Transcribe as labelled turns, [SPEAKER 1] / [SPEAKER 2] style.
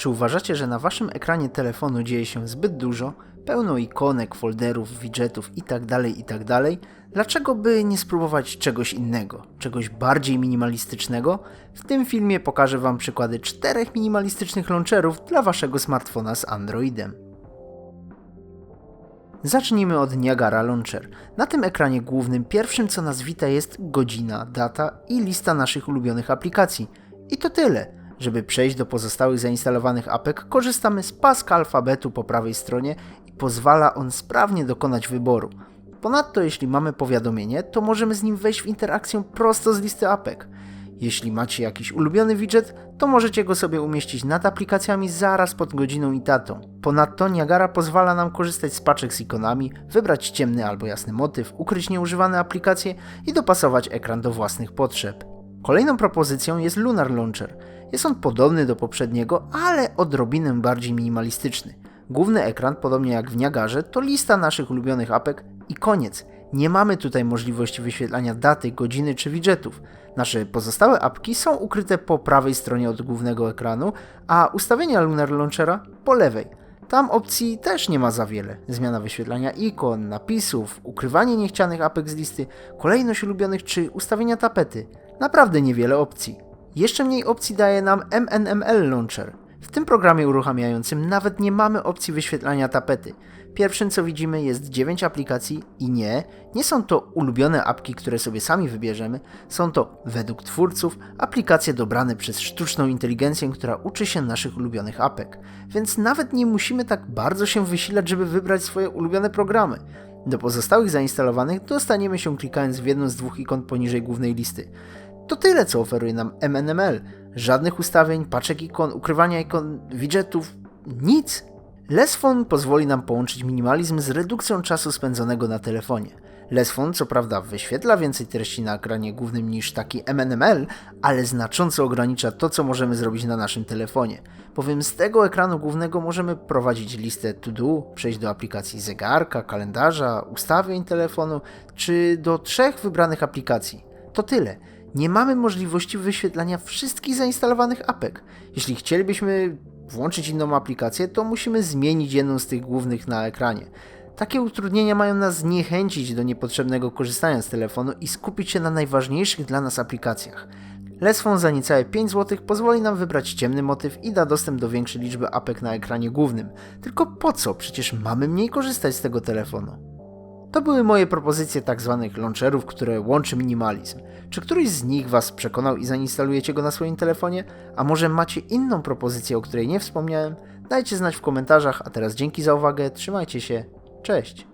[SPEAKER 1] Czy uważacie, że na waszym ekranie telefonu dzieje się zbyt dużo, pełno ikonek, folderów, widgetów itd., itd.? Dlaczego by nie spróbować czegoś innego, czegoś bardziej minimalistycznego? W tym filmie pokażę wam przykłady czterech minimalistycznych launcherów dla waszego smartfona z Androidem. Zacznijmy od Niagara Launcher. Na tym ekranie głównym pierwszym co nas wita jest godzina, data i lista naszych ulubionych aplikacji. I to tyle. Żeby przejść do pozostałych zainstalowanych apek, korzystamy z paska alfabetu po prawej stronie i pozwala on sprawnie dokonać wyboru. Ponadto jeśli mamy powiadomienie, to możemy z nim wejść w interakcję prosto z listy apek. Jeśli macie jakiś ulubiony widget, to możecie go sobie umieścić nad aplikacjami zaraz pod godziną i datą. Ponadto Niagara pozwala nam korzystać z paczek z ikonami, wybrać ciemny albo jasny motyw, ukryć nieużywane aplikacje i dopasować ekran do własnych potrzeb. Kolejną propozycją jest Lunar Launcher. Jest on podobny do poprzedniego, ale odrobinę bardziej minimalistyczny. Główny ekran, podobnie jak w Niagarze, to lista naszych ulubionych apek i koniec. Nie mamy tutaj możliwości wyświetlania daty, godziny czy widgetów. Nasze pozostałe apki są ukryte po prawej stronie od głównego ekranu, a ustawienia Lunar Launchera po lewej. Tam opcji też nie ma za wiele. Zmiana wyświetlania ikon, napisów, ukrywanie niechcianych apek z listy, kolejność ulubionych czy ustawienia tapety. Naprawdę niewiele opcji. Jeszcze mniej opcji daje nam MNML Launcher. W tym programie uruchamiającym nawet nie mamy opcji wyświetlania tapety. Pierwszym co widzimy jest 9 aplikacji i nie, nie są to ulubione apki, które sobie sami wybierzemy, są to według twórców aplikacje dobrane przez sztuczną inteligencję, która uczy się naszych ulubionych apek. Więc nawet nie musimy tak bardzo się wysilać, żeby wybrać swoje ulubione programy. Do pozostałych zainstalowanych dostaniemy się klikając w jedną z dwóch ikon poniżej głównej listy. To tyle, co oferuje nam MNML. Żadnych ustawień, paczek ikon, ukrywania ikon, widgetów, nic. Lesfon pozwoli nam połączyć minimalizm z redukcją czasu spędzonego na telefonie. Lesfon co prawda wyświetla więcej treści na ekranie głównym niż taki MNML, ale znacząco ogranicza to, co możemy zrobić na naszym telefonie. Bowiem z tego ekranu głównego możemy prowadzić listę to do, przejść do aplikacji zegarka, kalendarza, ustawień telefonu, czy do trzech wybranych aplikacji. To tyle nie mamy możliwości wyświetlania wszystkich zainstalowanych apek. Jeśli chcielibyśmy włączyć inną aplikację, to musimy zmienić jedną z tych głównych na ekranie. Takie utrudnienia mają nas zniechęcić do niepotrzebnego korzystania z telefonu i skupić się na najważniejszych dla nas aplikacjach. Lesfon za niecałe 5 zł pozwoli nam wybrać ciemny motyw i da dostęp do większej liczby apek na ekranie głównym. Tylko po co? Przecież mamy mniej korzystać z tego telefonu. To były moje propozycje tak zwanych launcherów, które łączy minimalizm. Czy któryś z nich Was przekonał i zainstalujecie go na swoim telefonie? A może macie inną propozycję, o której nie wspomniałem? Dajcie znać w komentarzach, a teraz dzięki za uwagę, trzymajcie się, cześć!